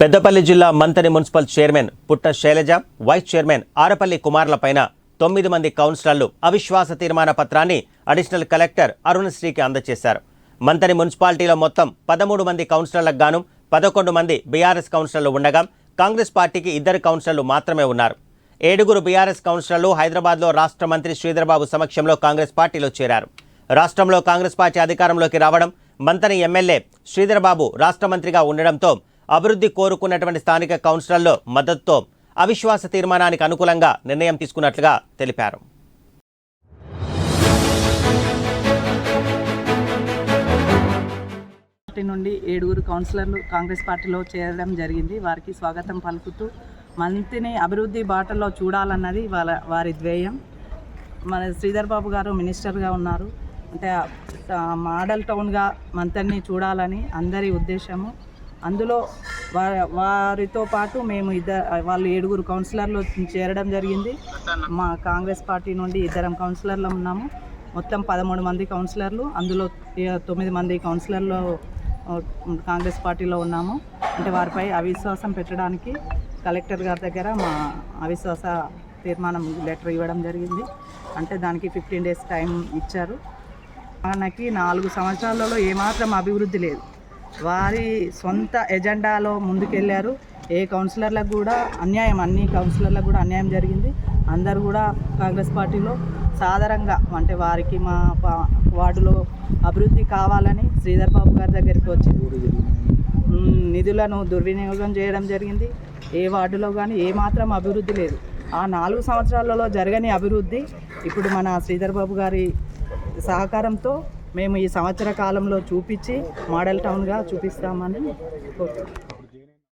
పెద్దపల్లి జిల్లా Manthani municipal chairman Putta Sailaja vice chairman Arapalli కుమార్లపైన తొమ్మిది మంది కౌన్సిలర్లు అవిశ్వాస తీర్మాన పత్రాన్ని అడిషనల్ కలెక్టర్ అరుణశ్రీకి అందజేశారు. మంతని మున్సిపాలిటీలో మొత్తం పదమూడు మంది కౌన్సిలర్లకు గాను పదకొండు మంది బీఆర్ఎస్ కౌన్సిలర్లు ఉండగా కాంగ్రెస్ పార్టీకి ఇద్దరు కౌన్సిలర్లు మాత్రమే ఉన్నారు. ఏడుగురు బీఆర్ఎస్ కౌన్సిలర్లు హైదరాబాద్లో రాష్ట్ర మంత్రి శ్రీధర్బాబు సమక్షంలో కాంగ్రెస్ పార్టీలో చేరారు. రాష్ట్రంలో కాంగ్రెస్ పార్టీ అధికారంలోకి రావడం మంతని ఎమ్మెల్యే శ్రీధర్బాబు రాష్ట్ర మంత్రిగా ఉండడంతో అభివృద్ధి కోరుకున్నటువంటి స్థానిక కౌన్సిలర్లు మద్దతుతో అవిశ్వాస తీర్మానానికి అనుకూలంగా నిర్ణయం తీసుకున్నట్లుగా తెలిపారు. పార్టీ నుండి ఏడుగురు కౌన్సిలర్లు కాంగ్రెస్ పార్టీలో చేరడం జరిగింది. వారికి స్వాగతం పలుకుతూ మంత్రిని అభివృద్ధి బాటలో చూడాలన్నది వాళ్ళ వారి ధ్యేయం. మన శ్రీధర్ బాబు గారు మినిస్టర్గా ఉన్నారు. అంటే మోడల్ టౌన్గా మంత్రిని చూడాలని అందరి ఉద్దేశము. అందులో వారితో పాటు మేము ఇద్దరు వాళ్ళు ఏడుగురు కౌన్సిలర్లు చేరడం జరిగింది. మా కాంగ్రెస్ పార్టీ నుండి ఇద్దరం కౌన్సిలర్లు ఉన్నాము. మొత్తం పదమూడు మంది కౌన్సిలర్లు అందులో తొమ్మిది మంది కౌన్సిలర్లు కాంగ్రెస్ పార్టీలో ఉన్నాము. అంటే వారిపై అవిశ్వాసం పెట్టడానికి కలెక్టర్ గారి దగ్గర మా అవిశ్వాస తీర్మానం లెటర్ ఇవ్వడం జరిగింది. అంటే దానికి ఫిఫ్టీన్ డేస్ టైం ఇచ్చారు. మనకి నాలుగు సంవత్సరాలలో ఏమాత్రం అభివృద్ధి లేదు. వారి సొంత ఎజెండాలో ముందుకెళ్ళారు ఏ కౌన్సిలర్లకు కూడా అన్యాయం అన్ని కౌన్సిలర్లకు కూడా అన్యాయం జరిగింది. అందరు కూడా కాంగ్రెస్ పార్టీలో సాధారణంగా అంటే వారికి మా వార్డులో అభివృద్ధి కావాలని శ్రీధర్ బాబు గారి దగ్గరికి వచ్చి నిధులను దుర్వినియోగం చేయడం జరిగింది. ఏ వార్డులో కానీ ఏమాత్రం అభివృద్ధి లేదు. ఆ నాలుగు సంవత్సరాలలో జరగని అభివృద్ధి ఇప్పుడు మన శ్రీధర్ బాబు గారి సహకారంతో మేము ఈ సంవత్సర కాలంలో చూపించి మోడల్ టౌన్గా చూపిస్తామని కోరుతున్నాం.